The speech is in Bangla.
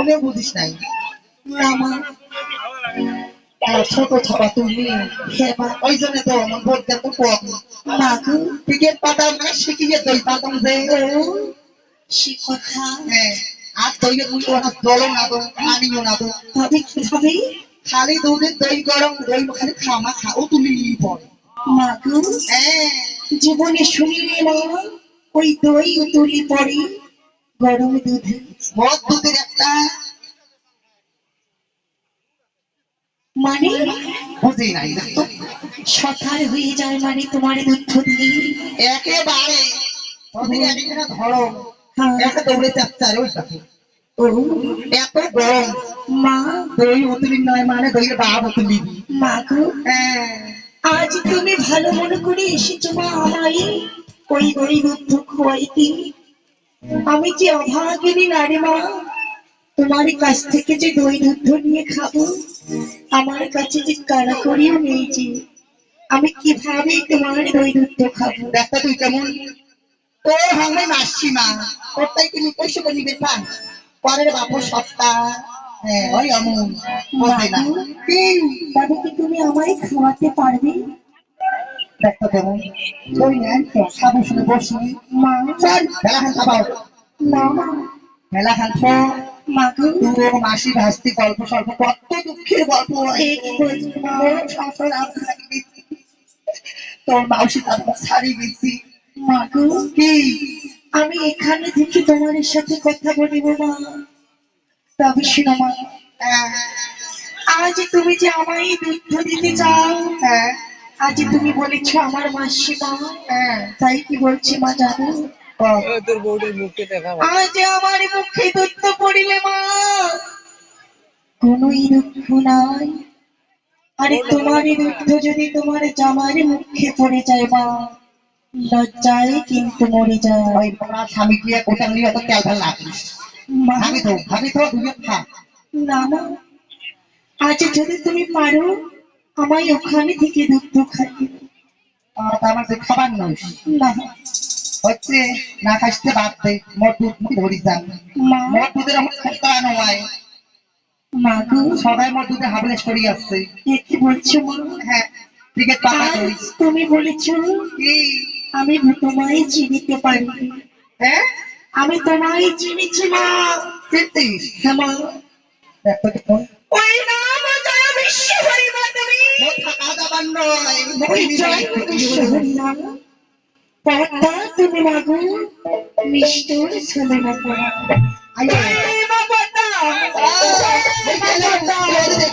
ওকে বুঝিস নাই। ছোট তুমি হ্যাঁ ওই জন্য তো আমার ভোট দেবো কম মা গো টিকিট পাতাম না শিখিয়ে দই পাতাম যে? সে কথা? হ্যাঁ আর দইয়ে তুমি ওরা জলও না তো পানিও না তো। তবে কীভাবে খালি দুধের দই গরম দই খালি খামা খাও তুলি পড়ে। মা গো হ্যাঁ। জীবনে শুনিলে না ওই দই তুলি পড়ে একটা মানে? বুঝি নাই দেখো সকাল হয়ে যায় মানে তোমার দুধ দিয়ে? একেবারে। ধরো। একটা দৌড়ে চাচ্চারে ওই পাখি এত গরম। মা? দই উতলি নয় মানে দইয়ের বাপ উতলি। মা গো। হ্যাঁ। আজ তুমি ভালো মনে করে এসেছ মা আমায়। ওই দই দুধ খোয়াইতে। আমি যে অভাগিনী নারী মা তোমার কাছ থেকে যে দই দুধ নিয়ে খাব আমার কাছে যে কারা করিও নেই যে আমি কীভাবে তোমার দই দুধ খাব? দেখো তুই কেমন? ও হামে মাসি মা। ওটাই তুমি পয়সা করে নিবে পান। পরের বাপর সপ্তাহ হ্যাঁ ওই অমন। বলতে না। কি তুমি আমায় খাওয়াতে পারবে? দেখো কেমন ওই নেন সাবু শুনে বসি। মা চল মেলা খান খাবাও না মা। খান খাও মা মাসি ভাস্তি গল্প সল্প কত দুঃখের গল্প? তোর সংসার আমি তোর মাউসি তারপর ছাড়ি গেছি। কি? আমি এখানে থেকে তোমার সাথে কথা বলিব মা তবে শোনো মা হ্যাঁ। আজ তুমি যে আমায় দুধ দিতে চাও হ্যাঁ। আজ তুমি বলেছ আমার মাসি মা হ্যাঁ তাই কি বলছি মা জানো। তোর বউটির মুখে দেখা আজ আমার মুখে দুধ পড়িলে মা। কোনোই দুঃখ নাই। আরে তোমার দুধ যদি তোমার জামার মুখে পড়ে যায় মা লজ্জায় কিন্তু মরে যায়। ওই তোমার স্বামী গিয়ে নিয়ে লাগিস ভাবি তো ভাবি তো দুজন না না আজ যদি তুমি পারো আমায় ওখানে থেকে দুধ খাইয়ে আমার যে খাবার নয় না। হচ্ছে না খাইতে দে মোট দুধ মুখ ধরি যান মোট দুধের আমার খাইতে নয়। মা গো। সবাই মোট দুধে হাবলেশ করি আসছে কি বলছো মা? হ্যাঁ পাকা আজ তুমি বলেছ কি? আমি তোমায় চিনিতে পারি হ্যাঁ? আমি তোমায় চিনেছি মা। চিনতিস? হ্যাঁ মা। দেখো Mas Jaime do Chaminado, para estar terminado, mistura esse caminho agora. Aí, vai botar! Vai botar! Vai botar!